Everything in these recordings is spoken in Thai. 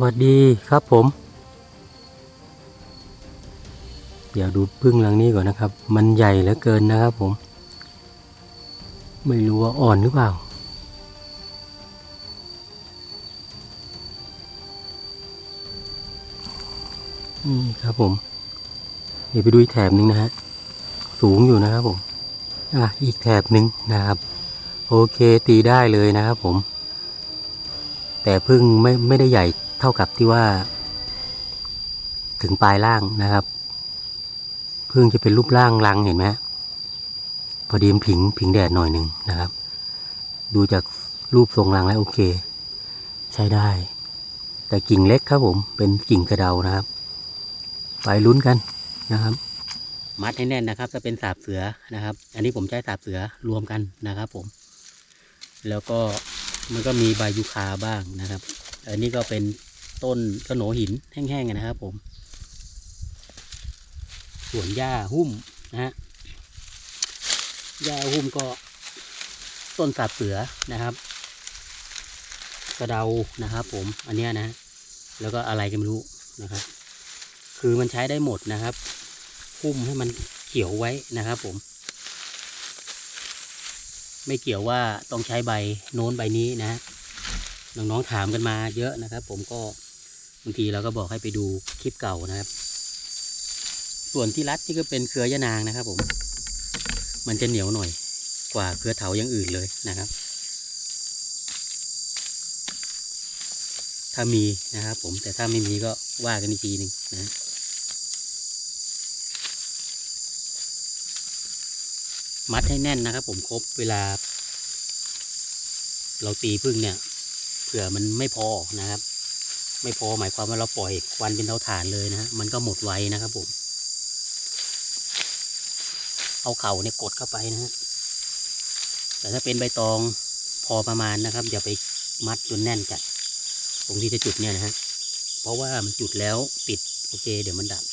สวัสดีครับผม เดี๋ยวดูพึ่งหลังนี้ก่อนนะครับ มันใหญ่เหลือเกินนะครับผม ไม่รู้ว่าอ่อนหรือเปล่า นี่ครับผม เดี๋ยวไปดูอีกแถบหนึ่งนะฮะ สูงอยู่นะครับผม อะ อีกแถบหนึ่งนะครับ โอเคตีได้เลยนะครับผมแต่พึ่งไม่ไม่ได้ใหญ่ เท่ากับที่ว่า ถึงปลายล่างนะครับพึ่งจะเป็นรูปร่างรังเห็นไหมพอดีมผิงผิงแดดหน่อยหนึ่งนะครับ ดูจากรูปทรงรังแล้วโอเค ใช้ได้ แต่กิ่งเล็กครับผมเป็นกิ่งกระเดานะครับ ไปลุ้นกันนะครับ มัดให้แน่นนะครับ จะเป็นสาบเสือนะครับ อันนี้ผมใช้สาบเสือรวมกันนะครับผม แล้วก็มันก็มีใบยูคาบ้างนะครับ อันนี้ก็เป็น ต้นกระโหนหินแห้งๆนะครับ ผม สวนหญ้าหุ้มนะฮะหญ้าหุ้มก็ต้นสาบเสือนะครับ กระเดานะครับ ผมอันเนี้ยนะ แล้วก็อะไรก็ไม่รู้นะครับ คือมันใช้ได้หมดนะครับหุ้มให้มันเขียวไว้นะครับผมไม่เกี่ยวว่าต้องใช้ใบโน้นใบนี้นะน้องๆถามกันมาเยอะนะครับ ผมก็างทีเราก็บอกให้ไปดูคลิปเก่านะครับ ส่วนที่รัดนี่ก็เป็นเครือยะนางนะครับ ผม มันจะเหนียวหน่อยกว่าเครือเถาอย่างอื่นเลยนะครับ ถ้ามีนะครับ ผมแต่ถ้าไม่มีก็ว่ากันอีกทีหนึ่งนะมัดให้แน่นนะครับ ผมครบเวลา เราตีพึ่งเนี่ยเผื่อมันไม่พอนะครับ ไม่พอหมายความว่าเราปล่อยควันเป็นเตาถ่านเลยนะฮะมันก็หมดไวนะครับผม เอาเข่าเนี่ยกดเข้าไปนะฮะแต่ถ้าเป็นใบตองพอประมาณนะครับ อย่าไปมัดจนแน่นจัด ตรงที่จะจุดเนี่ยนะฮะเพราะว่ามันจุดแล้วติดโอเค เดี๋ยวมันดับ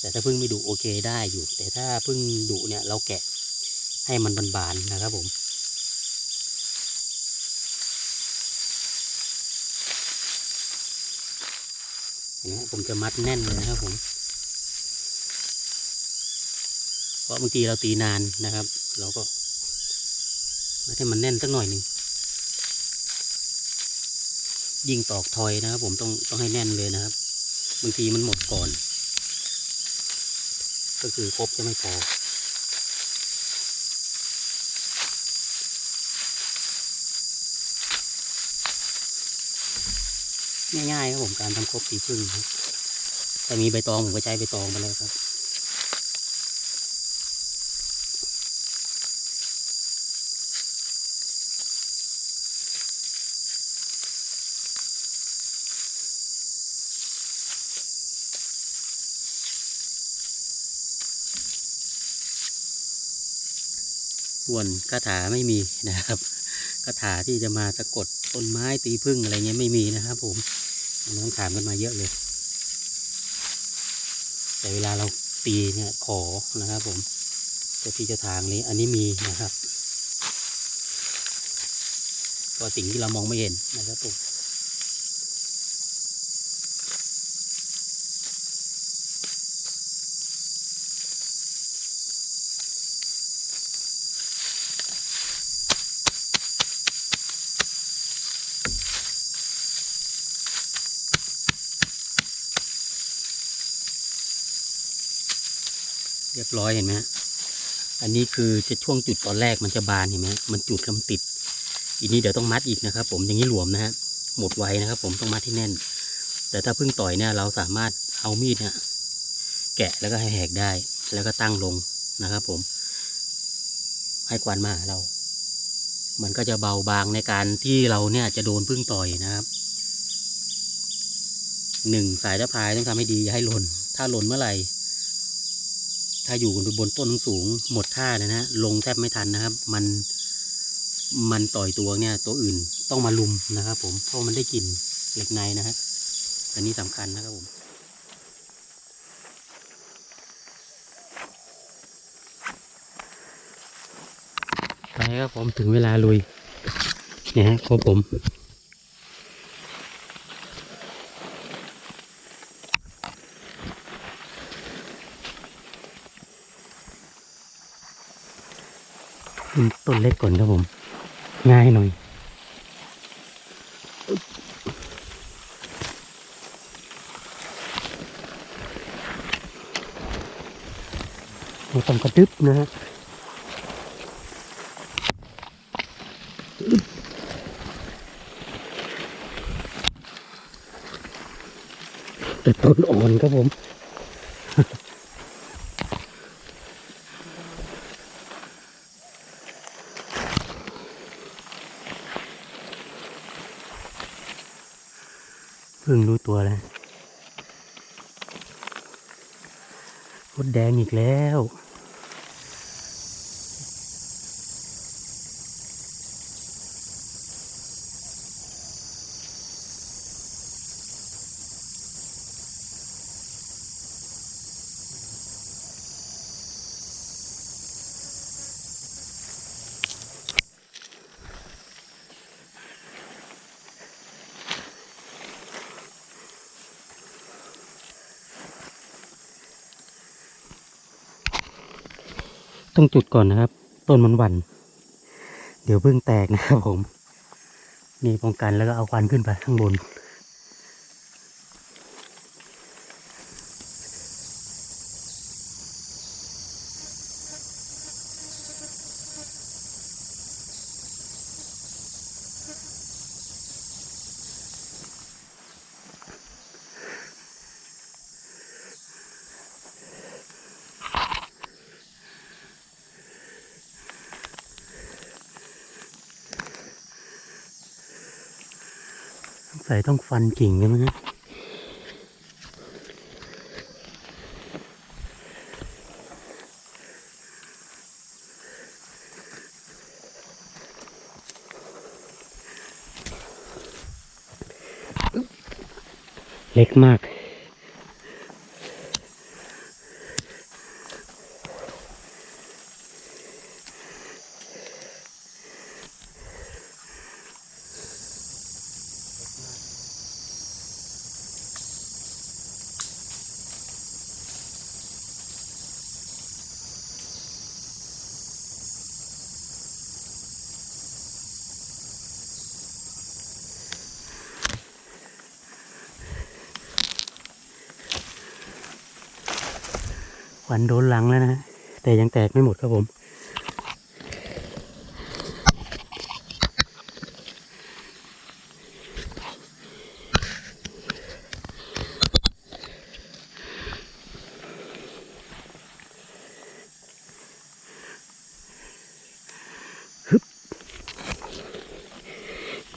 แต่ถ้าพึ่งไม่ดุโอเคได้อยู่ แต่ถ้าพึ่งดุเนี่ยเราแกะให้มันบานๆนะครับผม นไหมผมจะมัดแน่นเลยนะครับผม เพราะบางทีเราตีนานนะครับ เราก็มัดให้มันแน่นสักหน่อยหนึ่งยิ่งตอกทอยนะครับ ผมต้องต้องให้แน่นเลยนะครับ บางทีมันหมดก่อน ก็คือครบจะไม่พอ ง่ายๆครับผมการทำครบสีพึ่งครับถ้ามีใบตองผมก็ใช้ใบตองไปเลยครับ ส่วนคาถาไม่มีนะครับคาถาที่จะมาสะกดต้นไม้ตีพึ่งอะไรเงี้ยไม่มีนะครับผม น้องถามกันมาเยอะเลย แต่เวลาเราตีเนี่ยขอนะครับ ผมจะที่จะทางนี้อันนี้มีนะครับ ก็สิ่งที่เรามองไม่เห็นนะครับผม รียบร้อยเห็นไหมอันนี้คือจะช่วงจุดตอนแรกมันจะบานเห็นไหมมันจุดแล้วมันติด อีนี้เดี๋ยวต้องมัดอีกนะครับ ผมอย่างนี้หลวมนะฮะหมดไวนะครับ ผมต้องมัดที่แน่น แต่ถ้าเพิ่งต่อยเนี่ยเราสามารถเอามีดเนี่ยแกะแล้วก็ให้แหกได้ แล้วก็ตั้งลงนะครับ ผม ให้ควันมาหาเรา มันก็จะเบาบางในการที่เราเนี่ยจะโดนพึ่งต่อยนะครับหนึ่งสายตะพายต้องทำให้ดีอย่าให้หล่น ถ้าหล่นเมื่อไหร่ ถ้าอยู่บนต้นสูงหมดท่าเลยนะลงแทบไม่ทันนะครับ มันมันต่อยตัวเนี่ย ตัวอื่นต้องมาลุมนะครับ ผมเพราะมันได้กลิ่นเหล็กในนะฮะอันนี้สำคัญนะครับผมไปครับผมถึงเวลาลุยเนี่ยฮะของผม ต้นเล็กก่อนครับผม ง่ายหน่อย ต้องกระดึบนะฮะแต่ต้นอ่อนครับผม เพิ่งรู้ตัวแล้วมดแดงอีกแล้ว ต้องจุดก่อนนะครับ ต้นมันหวัน เดี๋ยวเพิ่งแตกนะครับผมมีป้องกันแล้วก็เอาควันขึ้นไปข้างบน ใส่ต้องฟันกิ่งใช่ไหมนะเล็กมาก ควันโดนหลังแล้วนะฮะแต่ยังแตกไม่หมดครับผมฮึบ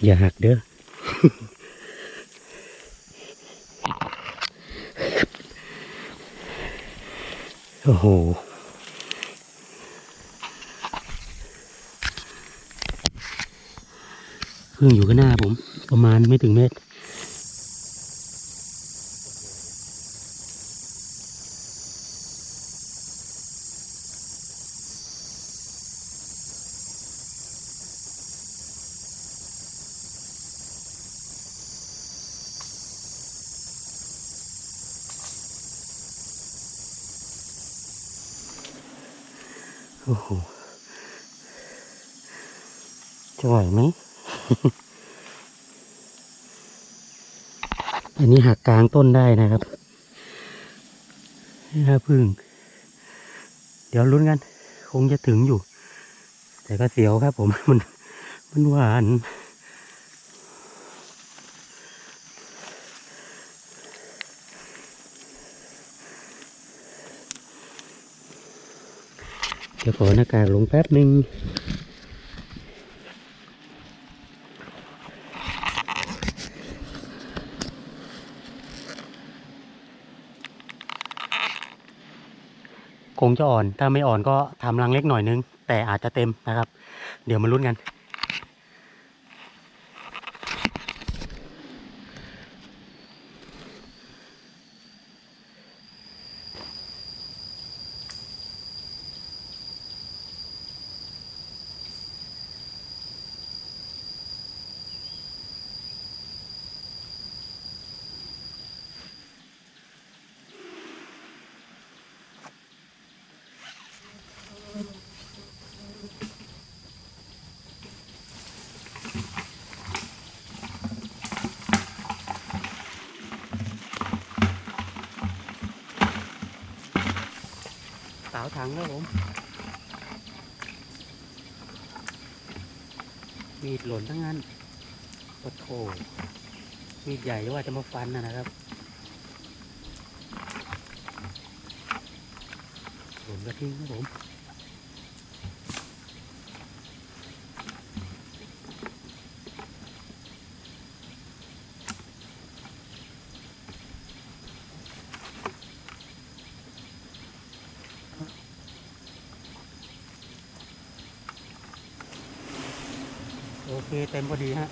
อย่าหักเด้อ โอ้โห เพิ่งอยู่ข้างหน้าผม ประมาณไม่ถึงเมตร โอ้โหจะไหวไหม อันนี้หักกลางต้นได้นะครับนี่ครับพึ่ง เดี๋ยวลุ้นกัน คงจะถึงอยู่ แต่ก็เสียวครับผม มัน มันหวาน ดี๋ยวขอหน้ากากลงแป๊บหนึ่งคงจะอ่อน ถ้าไม่อ่อนก็ทำรังเล็กหน่อยนึง แต่อาจจะเต็มนะครับ เดี๋ยวมาลุ้นกันาวถังครับผม มีดหล่นทั้งนั้นโอ้โถมีดใหญ่ว่าจะมาฟันนะนะครับ หล่นก็ทิ้งครับผม โอ เต็มพอดีฮะ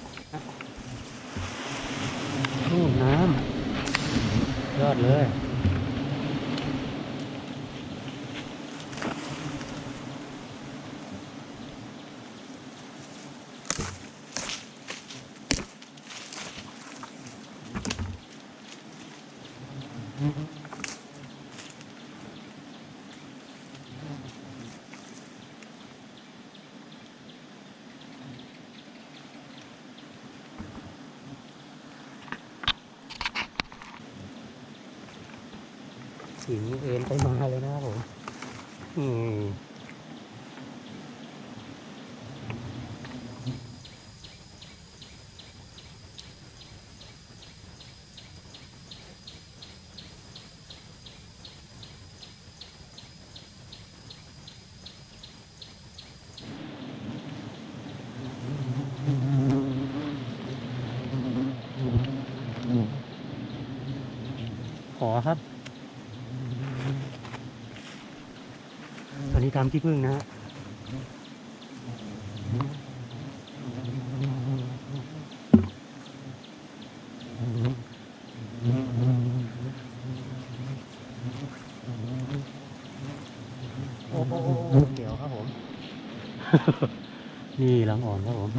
น้ำยอดเลย สีเอ็นไปมาเลยนะครับผมอืมอครับ ตอนนี้ตามที่พึ่งนะฮะโอ้โหเดี๋ยวครับผม นี่ลังอ่อนครับผม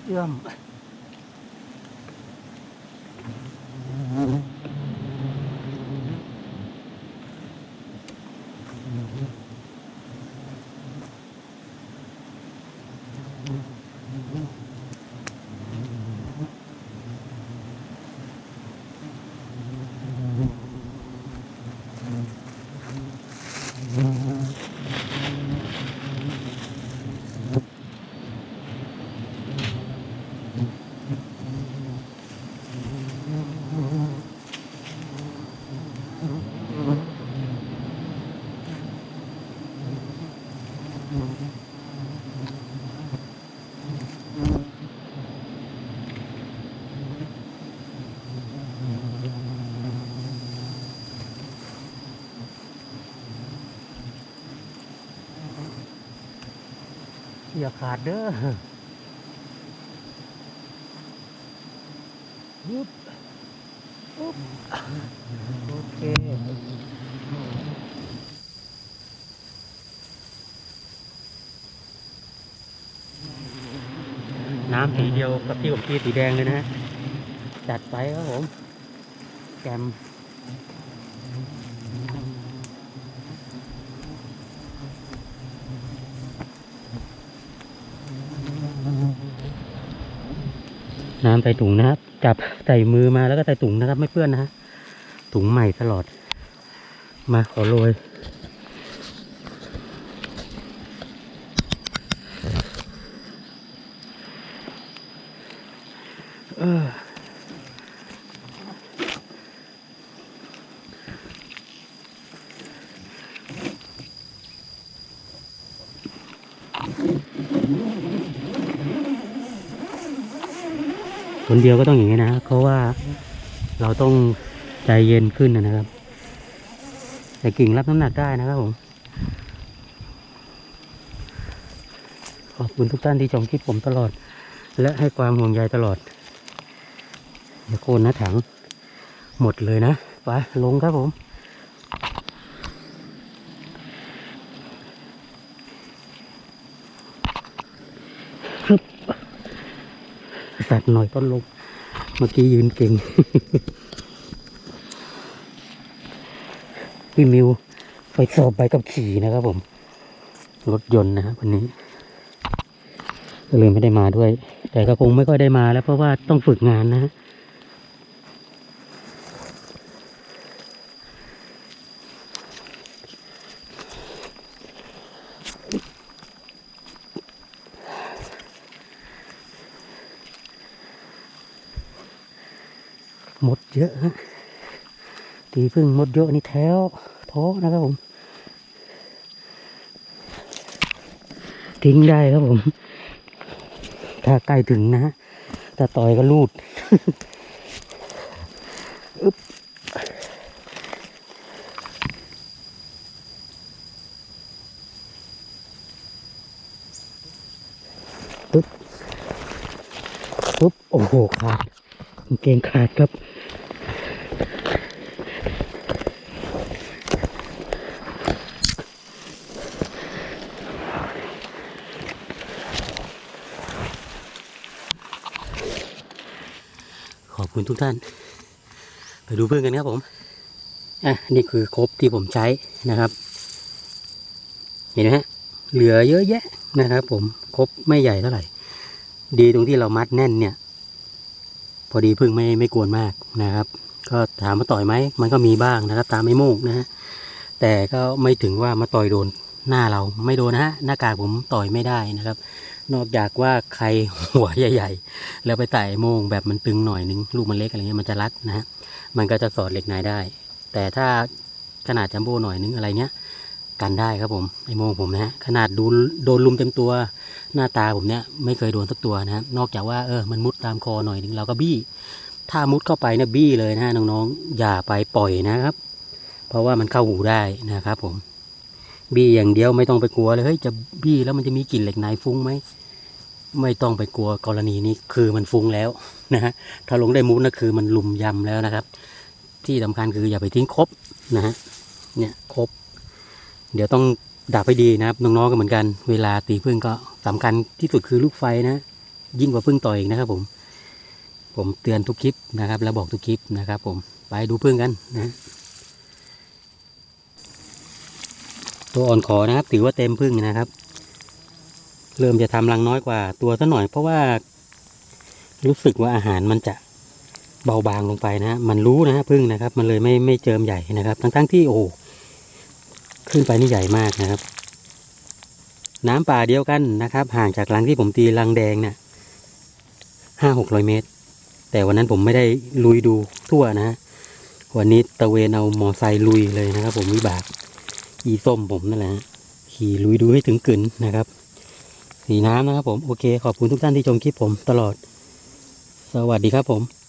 เอื้อม อย่าขาดเด้อยุบอุ๊บโอเคน้ำสีเดียวกับที่ผมตีสีแดงเลยนะฮะ จัดไปครับผม แกม น้ำใส่ถุงนะครับ จับใส่มือมาแล้วก็ใส่ถุงนะครับ ไม่เปื้อนนะฮะถุงใหม่ตลอด มาขอโรย เดียวก็ต้องอย่างนี้นะเพราะว่าเราต้องใจเย็นขึ้นนะครับ แต่กิ่งรับน้ำหนักได้นะครับผมขอบคุณทุกท่านที่ชมคลิปผมตลอด และให้ความห่วงใยตลอดอย่าโคนนะถัง หมดเลยนะไปลงครับผม ครับ สัตว์หน่อยต้นลงเมื่อกี้ยืนเก่ง พี่มิวไปสอบใบกับขี่นะครับผม รถยนต์นะครับวันนี้ก็เลยไม่ได้มาด้วย แต่ก็คงไม่ค่อยได้มาแล้วเพราะว่าต้องฝึกงานนะฮะหมด เยอะฮะตีพึ่งหมดเยอะนี่แถวท้อนะครับผม ทิ้งได้ครับผม ถ้าใกล้ถึงนะฮะถ้าต่อยก็ลูดอึ๊บปึ๊บปึ๊บโอ้โหขาดเกงขาดครับ ขอบคุณ ทุกท่าน ไปดูเพื่อนกันครับผมอะนี่คือครบที่ผมใช้นะครับ เห็นไหมฮะเหลือเยอะแยะนะครับ ผมครบไม่ใหญ่เท่าไหร่ ดีตรงที่เรามัดแน่นเนี่ย พอดีพึ่งไม่ไม่กวนมากนะครับ ก็ถามมาต่อยไหมมันก็มีบ้างนะครับ ตามไม่โมกนะฮะแต่ก็ไม่ถึงว่ามาต่อยโดนหน้าเราไม่โดนนะฮะหน้ากากผมต่อยไม่ได้นะครับ นอกจากว่าใครหัวใหญ่ ๆ แล้วไปไต่โมงแบบมันตึงหน่อยนึงลูกมันเล็กอะไรเงี้ยมันจะรัดนะฮะมันก็จะสอดเหล็กในได้ แต่ถ้าขนาดจัมโบ้หน่อยนึงอะไรเงี้ยกันได้ครับผมไอโมงผมนะฮะขนาดดูโดนลุมเต็มตัวหน้าตาผมเนี่ยไม่เคยโดนสักตัวนะฮะนอกจากว่าเออมันมุดตามคอหน่อยนึงเราก็บี้ ถ้ามุดเข้าไปเนี่ยบี้เลยนะฮะน้องๆอย่าไปปล่อยนะครับ เพราะว่ามันเข้าหูได้นะครับผม บี้อย่างเดียวไม่ต้องไปกลัวเลยเฮ้ยจะบี้แล้วมันจะมีกลิ่นเหล็กในฟุ้งไหมไม่ต้องไปกลัวกรณีนี้คือมันฟุ้งแล้วนะฮะถ้าลงได้มุดนะคือมันลุมยำแล้วนะครับ ที่สำคัญคืออย่าไปทิ้งครบนะฮะเนี่ยครบ เดี๋ยวต้องดับให้ดีนะครับน้องๆก็เหมือนกัน เวลาตีพึ่งก็สำคัญที่สุดคือลูกไฟนะยิ่งกว่าพึ่งต่อยอีกนะครับผม ผมเตือนทุกคลิปนะครับ แล้วบอกทุกคลิปนะครับ ผมไปดูพึ่งกันนะ ตัวอ่อนขอนะครับ ถือว่าเต็มพึ่งนะครับ เริ่มจะทำรังน้อยกว่าตัวซะหน่อย เพราะว่า รู้สึกว่าอาหารมันจะเบาบางลงไปนะฮะมันรู้นะพึ่งนะครับ มันเลยไม่ไม่เจิมใหญ่นะครับ ทั้งทั้งๆที่โอ้ขึ้นไปนี่ใหญ่มากนะครับ น้ำป่าเดียวกันนะครับ ห่างจากรังที่ผมตีรังแดงเนี่ยห้าหกร้อยเมตร แต่วันนั้นผมไม่ได้ลุยดูทั่วนะฮะวันนี้ตะเวนเอามอไซค์ลุยเลยนะครับ ผมวิบาก อีส้มผมนั่นแหละฮะขี่ลุยดูให้ถึงกึนนะครับ สีน้ำนะครับผม โอเค ขอบคุณทุกท่านที่ชมคลิปผมตลอด สวัสดีครับผม